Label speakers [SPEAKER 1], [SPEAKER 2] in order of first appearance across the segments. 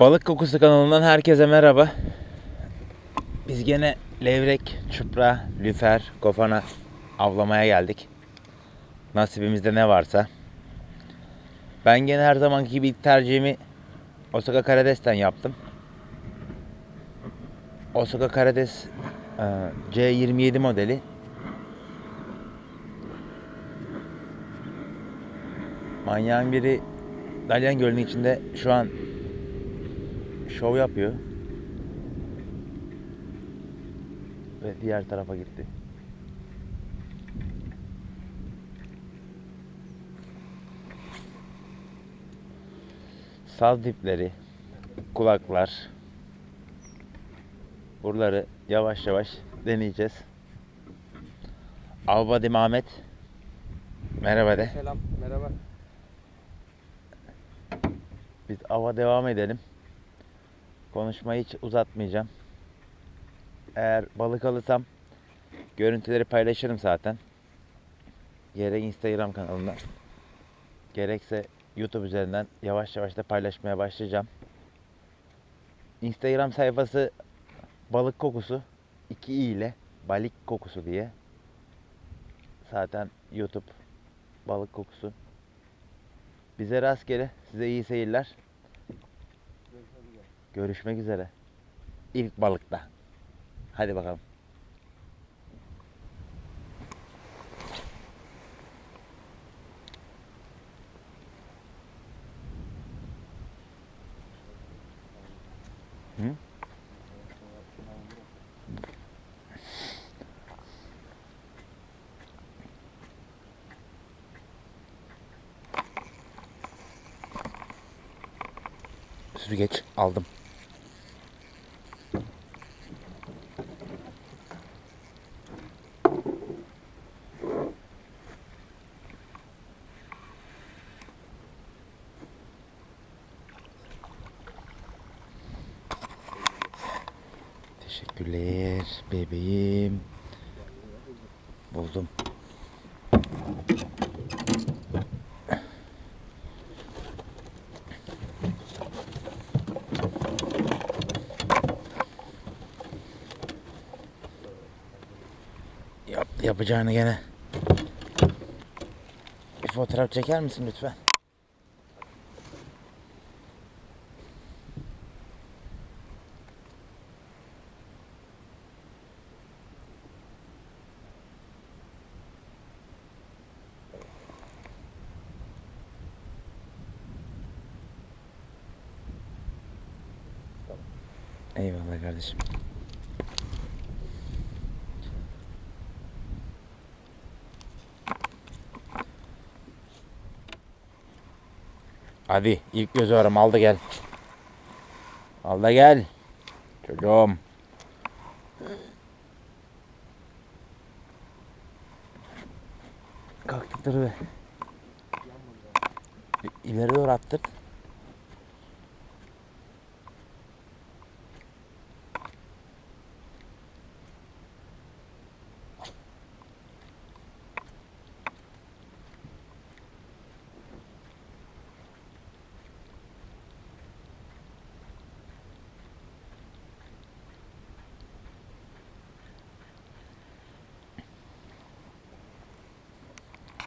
[SPEAKER 1] Balık Kokusu kanalından herkese merhaba. Biz gene levrek, çupra, lüfer, kofana avlamaya geldik. Nasibimizde ne varsa. Ben gene her zamanki gibi tercihimi Osaka Karades'ten yaptım. Osaka Karades e, C27 modeli. Manyağın biri Dalyan Gölü'nün içinde şu an şov yapıyor. Ve diğer tarafa gitti. Saz dipleri, kulaklar. Buraları yavaş yavaş deneyeceğiz. Avbadim Ahmet. Merhaba de.
[SPEAKER 2] Selam, merhaba.
[SPEAKER 1] Biz ava devam edelim. Konuşmayı hiç uzatmayacağım. Eğer balık alırsam görüntüleri paylaşırım zaten. Gerek Instagram kanalından gerekse YouTube üzerinden yavaş yavaş da paylaşmaya başlayacağım. Instagram sayfası balık kokusu 2 i ile balık kokusu diye. Zaten YouTube balık kokusu. Bize rastgele, size iyi seyirler. Görüşmek üzere. İlk balıkta. Hadi bakalım. Hı? Aldım. Teşekkürler bebeğim. Buldum. Yap, yapacağını gene. Bir fotoğraf çeker misin lütfen? Eyvallah kardeşim. Hadi ilk göz ağrım al da gel. Al da gel. Çocuğum. Kalktırdır be. İleri doğru attır.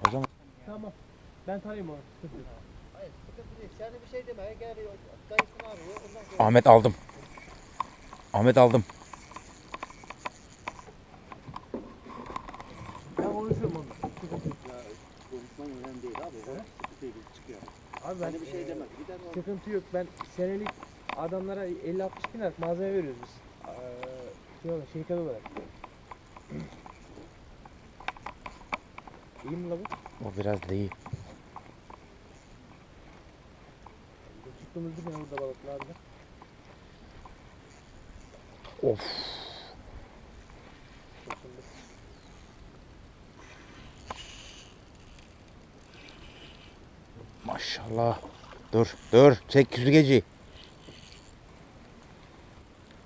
[SPEAKER 1] O zaman
[SPEAKER 2] Tamam. Ben tarayayım onu. Sıkıntı yok.
[SPEAKER 3] Hayır sıkıntı değil. Sen de bir şey deme. Eğer dayısını arıyor. Ondan sonra
[SPEAKER 1] Ahmet aldım. Ahmet aldım.
[SPEAKER 2] Ben konuşurum onunla. Sıkıntı yok.
[SPEAKER 3] konuşman önemli değil abi. O sıkıntı değil. Çıkıyor.
[SPEAKER 2] Abi ben
[SPEAKER 3] bir şey demem. Gider o.
[SPEAKER 2] sıkıntı yok. Ben senelik adamlara 50-60 bin liralık malzeme veriyoruz biz. Ee, şey olarak, şirket olarak. İyi mi la bu?
[SPEAKER 1] O biraz değil.
[SPEAKER 2] Tuttuğumuz tane burada balıklarda.
[SPEAKER 1] Of. Maşallah. Dur, dur. Çek süzgeci.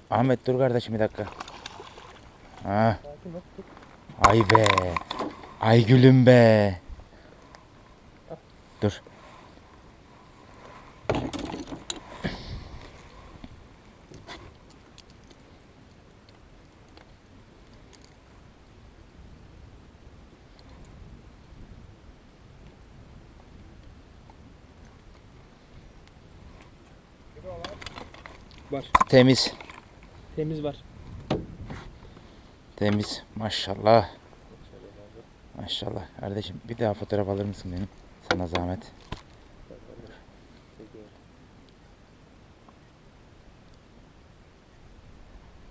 [SPEAKER 1] Ahmet dur kardeşim bir dakika. Ha. Ay be. Ay gülüm be. Dur.
[SPEAKER 2] Var.
[SPEAKER 1] Temiz.
[SPEAKER 2] Temiz var.
[SPEAKER 1] Temiz. Maşallah. Maşallah. Kardeşim bir daha fotoğraf alır mısın benim? Sana zahmet.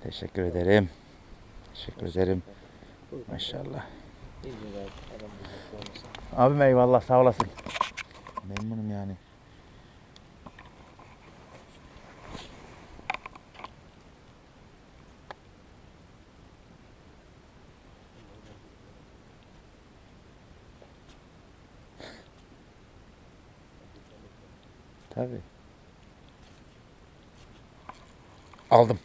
[SPEAKER 1] Teşekkür ederim. Teşekkür ederim. Maşallah. Abim eyvallah sağ olasın. Memnunum yani. Tabii. Aldım.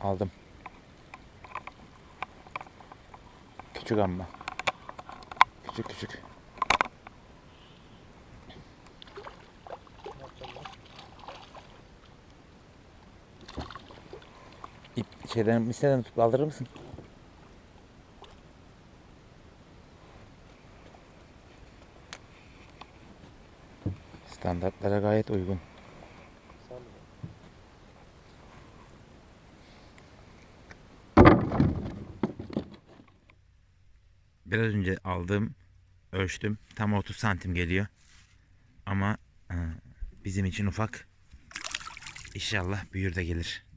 [SPEAKER 1] Aldım. Küçük ama. Küçük küçük. İp şeyden mislerden tutup aldırır mısın? Standartlara gayet uygun. Biraz önce aldım, ölçtüm. Tam 30 santim geliyor. Ama e, bizim için ufak. İnşallah büyür de gelir.